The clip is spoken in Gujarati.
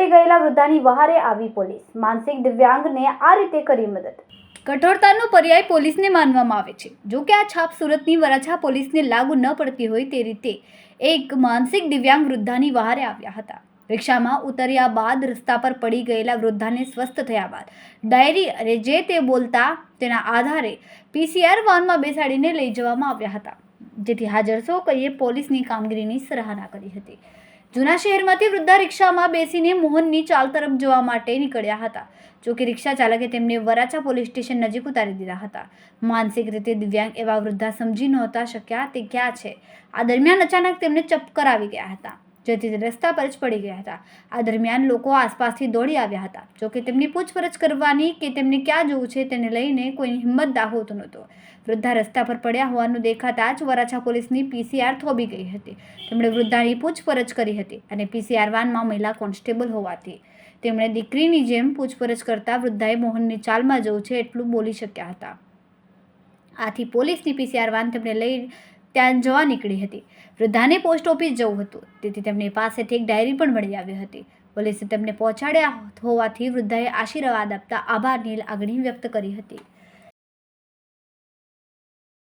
પડી ગયેલા વૃદ્ધાની વહારે આવી પોલીસ. માનસિક દિવ્યાંગને આ રીતે કરી મદદ. કઠોરતાનો પર્યાય પોલીસને માનવામાં આવે છે. જો કે આ છાપ સુરતની વરાછા પોલીસને લાગુ ન પડતી હોય તે રીતે એક માનસિક દિવ્યાંગ વૃદ્ધાની વહારે આવ્યા હતા. રિક્ષામાં ઉતર્યા બાદ રસ્તા પર પડી ગયેલા વૃદ્ધાને સ્વસ્થ થયા બાદ ડાયરી અને જે તે બોલતા તેના આધારે પીસીઆર વાનમાં બેસાડીને લઈ જવામાં આવ્યા હતા. જેથી હાજર સો કહીએ પોલીસની કામગીરીની સરાહના કરી હતી. જૂના શહેરમાંથી વૃદ્ધા રિક્ષામાં બેસીને મોહનની ચાલ તરફ જવા માટે નીકળ્યા હતા. જો કે રિક્ષા ચાલકે તેમને વરાછા પોલીસ સ્ટેશન નજીક ઉતારી દીધા હતા. માનસિક રીતે દિવ્યાંગ એવા વૃદ્ધા સમજી નહોતા શક્યા તે ક્યાં છે? આ દરમિયાન અચાનક તેમને ચપકર આવી ગયા હતા. જેથી રસ્તા પર જ પડી ગયા હતા. આ દરમિયાન લોકો આસપાસથી દોડી આવ્યા હતા. જો કે તેમની પૂછપરછ કરવાની કે તેમને ક્યાં જવું છે તેને લઈને કોઈની હિંમત દાખવતો નહોતો. વૃદ્ધા રસ્તા પર પડ્યા હોવાનું દેખાતા જ વરાછા પોલીસની પીસીઆર થોભી ગઈ હતી. તેમણે વૃદ્ધાની પૂછપરછ કરી હતી અને પીસીઆર વાનમાં મહિલા કોન્સ્ટેબલ હોવાથી તેમણે દીકરીની જેમ પૂછપરછ કરતા વૃદ્ધાએ મોહનની ચાલમાં જવું છે એટલું બોલી શક્યા હતા. આથી પોલીસની પીસીઆર વાન તેમણે લઈ ત્યાં જવા નીકળી હતી. વૃદ્ધાને પોસ્ટ ઓફિસ જવું હતું. તેથી તેમની પાસેથી એક ડાયરી પણ મળી આવી હતી. પોલીસે તેમને પહોંચાડ્યા હોવાથી વૃદ્ધાએ આશીર્વાદ આપતા આભારની લાગણી વ્યક્ત કરી હતી.